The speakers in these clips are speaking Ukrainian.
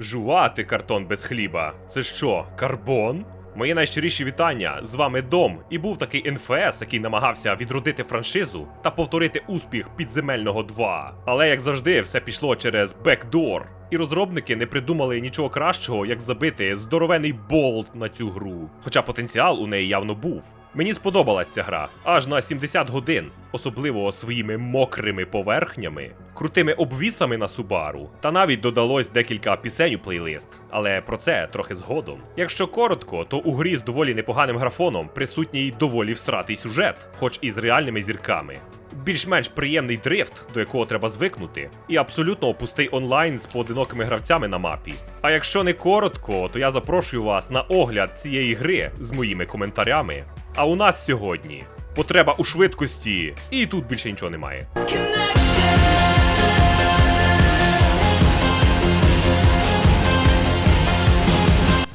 Жувати картон без хліба. Це що, карбон? Мої найщиріші вітання. З вами Дом. І був такий НФС, який намагався відродити франшизу та повторити успіх підземельного 2. Але як завжди, все пішло через бекдор. І розробники не придумали нічого кращого, як забити здоровений болт на цю гру. Хоча потенціал у неї явно був. Мені сподобалась ця гра аж на 70 годин, особливо своїми мокрими поверхнями, крутими обвісами на Субару, та навіть додалось декілька пісень у плейлист, але про це трохи згодом. Якщо коротко, то у грі з доволі непоганим графоном присутній доволі всратий сюжет, хоч і з реальними зірками. Більш-менш приємний дрифт, до якого треба звикнути, і абсолютно пустий онлайн з поодинокими гравцями на мапі. А якщо не коротко, то я запрошую вас на огляд цієї гри з моїми коментарями. А у нас сьогодні потреба у швидкості, і тут більше нічого немає.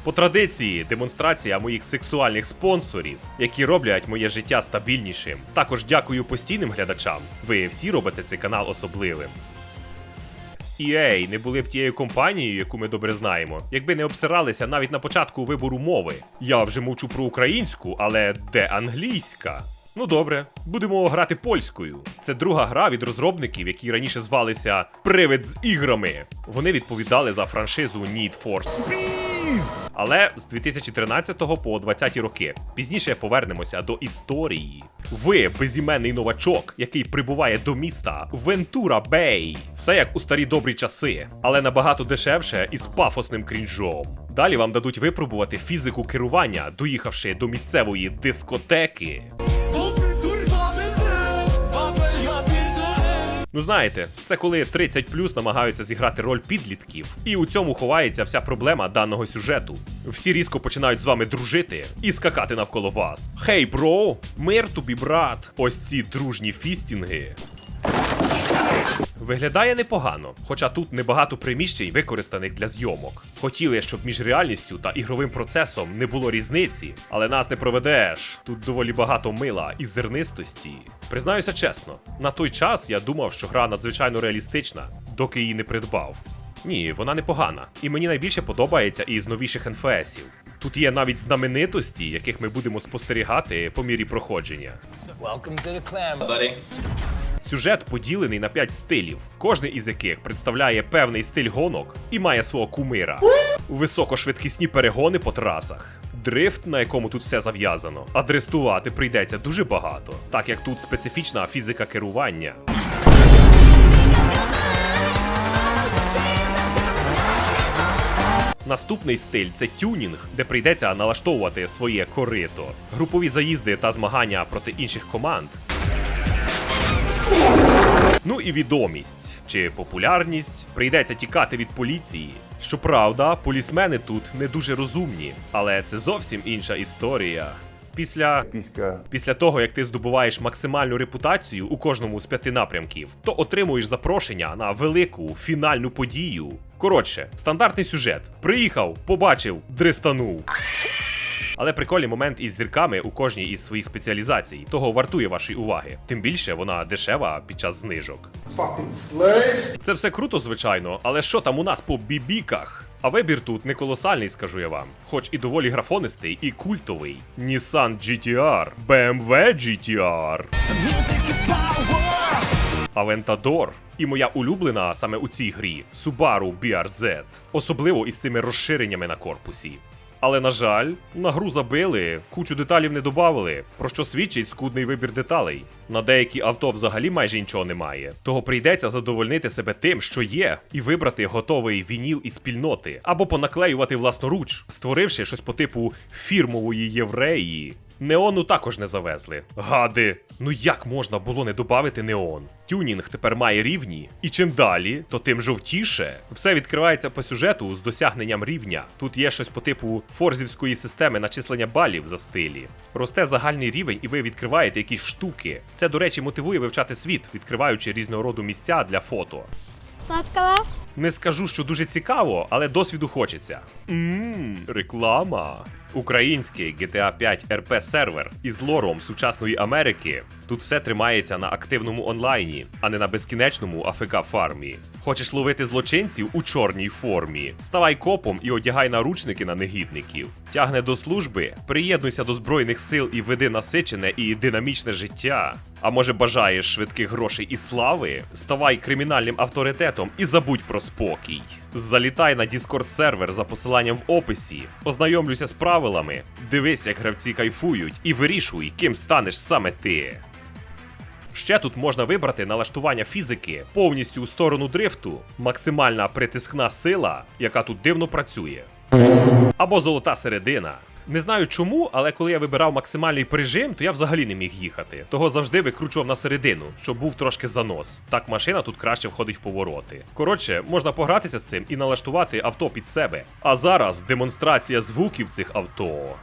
По традиції, демонстрація моїх сексуальних спонсорів, які роблять моє життя стабільнішим. Також дякую постійним глядачам. Ви всі робите цей канал особливим. EA не були б тією компанією, яку ми добре знаємо, якби не обсиралися навіть на початку вибору мови. Я вже мовчу про українську, але де англійська? Ну добре, будемо грати польською. Це друга гра від розробників, які раніше звалися Привид з іграми. Вони відповідали за франшизу Need for Speed. Але з 2013 по 20 роки. Пізніше повернемося до історії. Ви безіменний новачок, який прибуває до міста Вентура Бей. Все як у старі добрі часи, але набагато дешевше і з пафосним крінжом. Далі вам дадуть випробувати фізику керування, доїхавши до місцевої дискотеки. Ну знаєте, це коли 30 плюс намагаються зіграти роль підлітків, і у цьому ховається вся проблема даного сюжету. Всі різко починають з вами дружити і скакати навколо вас. Хей, бро, мир тобі, брат! Ось ці дружні фістінги. Виглядає непогано, хоча тут небагато приміщень використаних для зйомок. Хотіли, щоб між реальністю та ігровим процесом не було різниці, але нас не проведеш. Тут доволі багато мила і зернистості. Признаюся чесно, на той час я думав, що гра надзвичайно реалістична, доки її не придбав. Ні, вона непогана, і мені найбільше подобається із новіших НФСів. Тут є навіть знаменитості, яких ми будемо спостерігати по мірі проходження. Welcome to the clan. buddy. Сюжет поділений на 5 стилів, кожний із яких представляє певний стиль гонок і має свого кумира. Високошвидкісні перегони по трасах. Дрифт, на якому тут все зав'язано, а дрестувати прийдеться дуже багато, так як тут специфічна фізика керування. Наступний стиль це тюнінг, де прийдеться налаштовувати своє корито, групові заїзди та змагання проти інших команд. Ну і відомість чи популярність прийдеться тікати від поліції. Щоправда, полісмени тут не дуже розумні, але це зовсім інша історія. Після Піська. Після того, як ти здобуваєш максимальну репутацію у кожному з п'яти напрямків, то отримуєш запрошення на велику фінальну подію. Коротше, стандартний сюжет. Приїхав, побачив, дристанув. Але прикольний момент із зірками у кожній із своїх спеціалізацій, того вартує вашої уваги. Тим більше вона дешева під час знижок. Це все круто, звичайно, але що там у нас по бібіках? А вибір тут не колосальний, скажу я вам, хоч і доволі графонистий і культовий. Nissan GTR, BMW GTR, Aventador і моя улюблена саме у цій грі Subaru BRZ, особливо із цими розширеннями на корпусі. Але на жаль, на гру забили, кучу деталів не додавали, про що свідчить скудний вибір деталей. На деякі авто взагалі майже нічого немає. Того прийдеться задовольнити себе тим, що є, і вибрати готовий вініл із спільноти, або понаклеювати власноруч, створивши щось по типу фірмової євреї. Неону також не завезли. Гади, ну як можна було не додати неон? Тюнінг тепер має рівні, і чим далі, то тим жовтіше. Все відкривається по сюжету з досягненням рівня. Тут є щось по типу форзівської системи начислення балів за стилі. Росте загальний рівень, і ви відкриваєте якісь штуки. Це, до речі, мотивує вивчати світ, відкриваючи різного роду місця для фото. Сладкого? Не скажу, що дуже цікаво, але досвіду хочеться. Ммм, реклама. Український GTA 5 RP сервер із лором сучасної Америки. Тут все тримається на активному онлайні, а не на безкінечному АФК фармі. Хочеш ловити злочинців у чорній формі? Ставай копом і одягай наручники на негідників. Тягне до служби, приєднуйся до збройних сил і веди насичене і динамічне життя. А може бажаєш швидких грошей і слави? Ставай кримінальним авторитетом і забудь про спокій. Залітай на Discord сервер за посиланням в описі, ознайомлюйся з правилами, дивись, як гравці кайфують, і вирішуй, ким станеш саме ти. Ще тут можна вибрати налаштування фізики повністю у сторону дрифту, максимальна притискна сила, яка тут дивно працює. Або золота середина. Не знаю чому, але коли я вибирав максимальний прижим, то я взагалі не міг їхати. Того завжди викручував на середину, щоб був трошки занос. Так машина тут краще входить в повороти. Коротше, можна погратися з цим і налаштувати авто під себе. А зараз демонстрація звуків цих авто.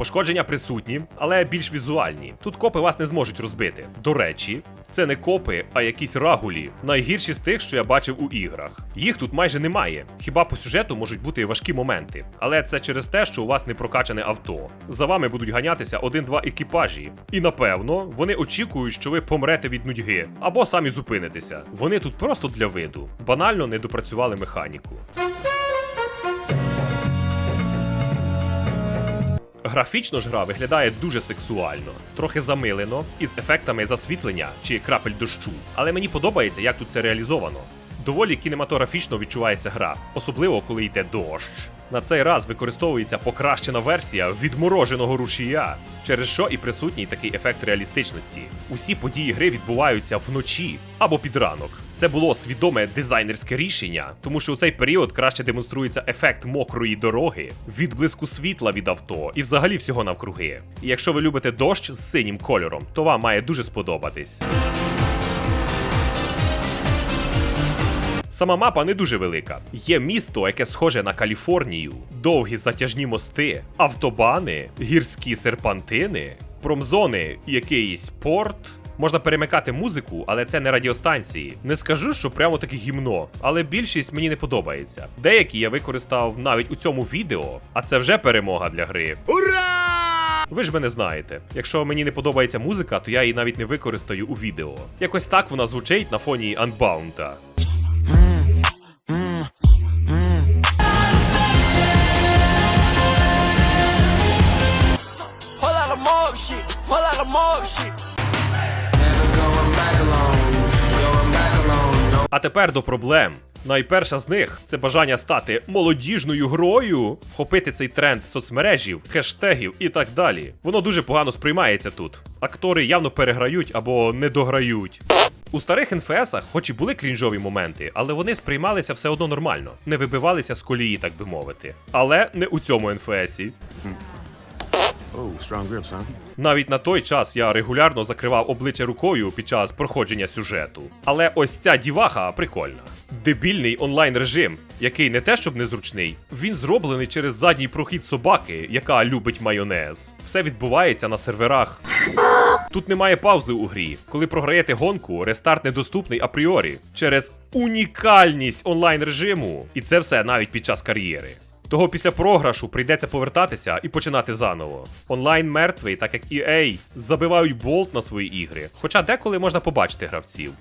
Пошкодження присутні, але більш візуальні. Тут копи вас не зможуть розбити. До речі, це не копи, а якісь рагулі. Найгірші з тих, що я бачив у іграх. Їх тут майже немає. Хіба по сюжету можуть бути важкі моменти. Але це через те, що у вас не прокачане авто. За вами будуть ганятися один-два екіпажі. І напевно, вони очікують, що ви помрете від нудьги або самі зупинитеся. Вони тут просто для виду. Банально не допрацювали механіку. Графічно ж гра виглядає дуже сексуально, трохи замилено, із ефектами засвітлення чи крапель дощу. Але мені подобається, як тут це реалізовано. Доволі кінематографічно відчувається гра, особливо коли йде дощ. На цей раз використовується покращена версія відмороженого рушія, через що і присутній такий ефект реалістичності. Усі події гри відбуваються вночі або під ранок. Це було свідоме дизайнерське рішення, тому що у цей період краще демонструється ефект мокрої дороги, відблиску світла від авто і взагалі всього навкруги. І якщо ви любите дощ з синім кольором, то вам має дуже сподобатись. Сама мапа не дуже велика. Є місто, яке схоже на Каліфорнію, довгі затяжні мости, автобани, гірські серпантини, промзони, якийсь порт. Можна перемикати музику, але це не радіостанції. Не скажу, що прямо таке гімно, але більшість мені не подобається. Деякі я використав навіть у цьому відео, а це вже перемога для гри. Ура! Ви ж мене знаєте. Якщо мені не подобається музика, то я її навіть не використаю у відео. Якось так вона звучить на фоні Unbound. А тепер до проблем. Найперша з них це бажання стати молодіжною грою, хопити цей тренд соцмережів, хештегів і так далі. Воно дуже погано сприймається тут. Актори явно переграють або не дограють. У старих НФСах, хоч і були крінжові моменти, але вони сприймалися все одно нормально, не вибивалися з колії, так би мовити. Але не у цьому НФСі. Навіть на той час я регулярно закривав обличчя рукою під час проходження сюжету. Але ось ця діваха прикольна. Дебільний онлайн режим, який не те щоб незручний, він зроблений через задній прохід собаки, яка любить майонез. Все відбувається на серверах. Тут немає паузи у грі. Коли програєте гонку, рестарт недоступний апріорі через унікальність онлайн режиму. І це все навіть під час кар'єри. Того після програшу прийдеться повертатися і починати заново. Онлайн мертвий, так як EA, забивають болт на свої ігри. Хоча деколи можна побачити гравців.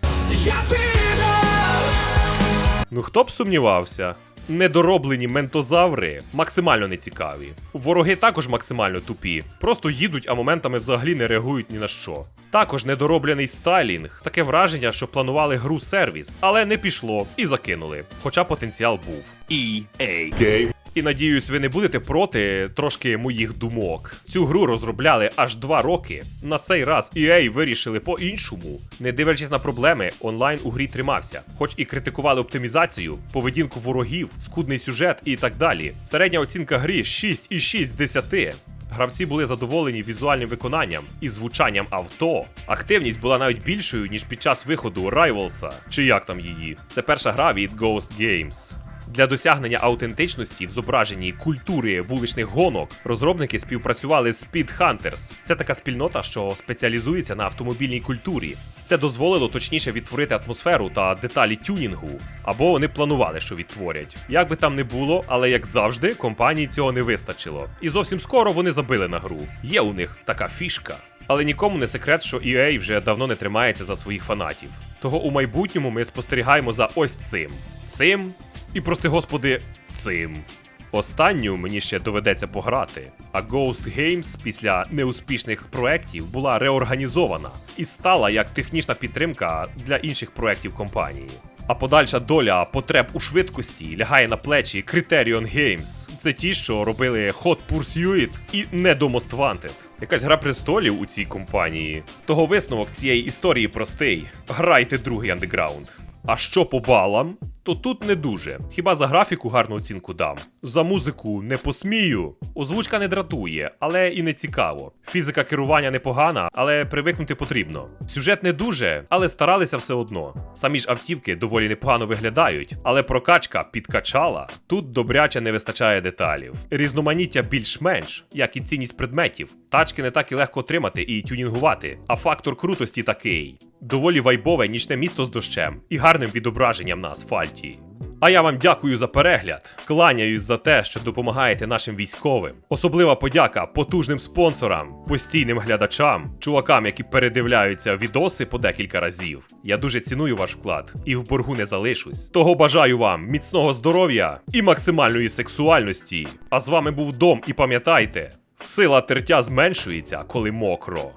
Ну хто б сумнівався? Недороблені ментозаври максимально нецікаві. Вороги також максимально тупі, просто їдуть, а моментами взагалі не реагують ні на що. Також недороблений стайлінг, таке враження, що планували гру сервіс, але не пішло і закинули. Хоча потенціал був. EA. І надіюсь, ви не будете проти трошки моїх думок. Цю гру розробляли аж два роки. На цей раз EA вирішили по-іншому. Не дивлячись на проблеми, онлайн у грі тримався, хоч і критикували оптимізацію, поведінку ворогів, скудний сюжет і так далі. Середня оцінка грі 6,6 з 10. Гравці були задоволені візуальним виконанням і звучанням авто. Активність була навіть більшою, ніж під час виходу Rivalsa, чи як там її. Це перша гра від Ghost Games. Для досягнення аутентичності в зображенні культури вуличних гонок розробники співпрацювали з Speed Hunters. Це така спільнота, що спеціалізується на автомобільній культурі. Це дозволило точніше відтворити атмосферу та деталі тюнінгу, або вони планували, що відтворять. Як би там не було, але як завжди, компанії цього не вистачило. І зовсім скоро вони забили на гру. Є у них така фішка. Але нікому не секрет, що EA вже давно не тримається за своїх фанатів. Того у майбутньому ми спостерігаємо за ось цим. Цим і, прости господи, цим. Останню мені ще доведеться пограти. А Ghost Games після неуспішних проєктів була реорганізована і стала як технічна підтримка для інших проєктів компанії. А подальша доля потреб у швидкості лягає на плечі Criterion Games. Це ті, що робили Hot Pursuit і до Most Wanted. Якась гра престолів у цій компанії. Того висновок цієї історії простий: грайте другий андеграунд. А що по балам? То тут не дуже. Хіба за графіку гарну оцінку дам. За музику не посмію. Озвучка не дратує, але і не цікаво. Фізика керування непогана, але привикнути потрібно. Сюжет не дуже, але старалися все одно. Самі ж автівки доволі непогано виглядають, але прокачка підкачала. Тут добряче не вистачає деталів. Різноманіття більш-менш, як і цінність предметів. Тачки не так і легко отримати і тюнінгувати, а фактор крутості такий. Доволі вайбове нічне місто з дощем і гарним відображенням на асфальті. А я вам дякую за перегляд. Кланяюсь за те, що допомагаєте нашим військовим. Особлива подяка потужним спонсорам, постійним глядачам, чувакам, які передивляються відоси по декілька разів. Я дуже ціную ваш вклад і в боргу не залишусь. Того бажаю вам міцного здоров'я і максимальної сексуальності. А з вами був Дом, і пам'ятайте, сила тертя зменшується, коли мокро.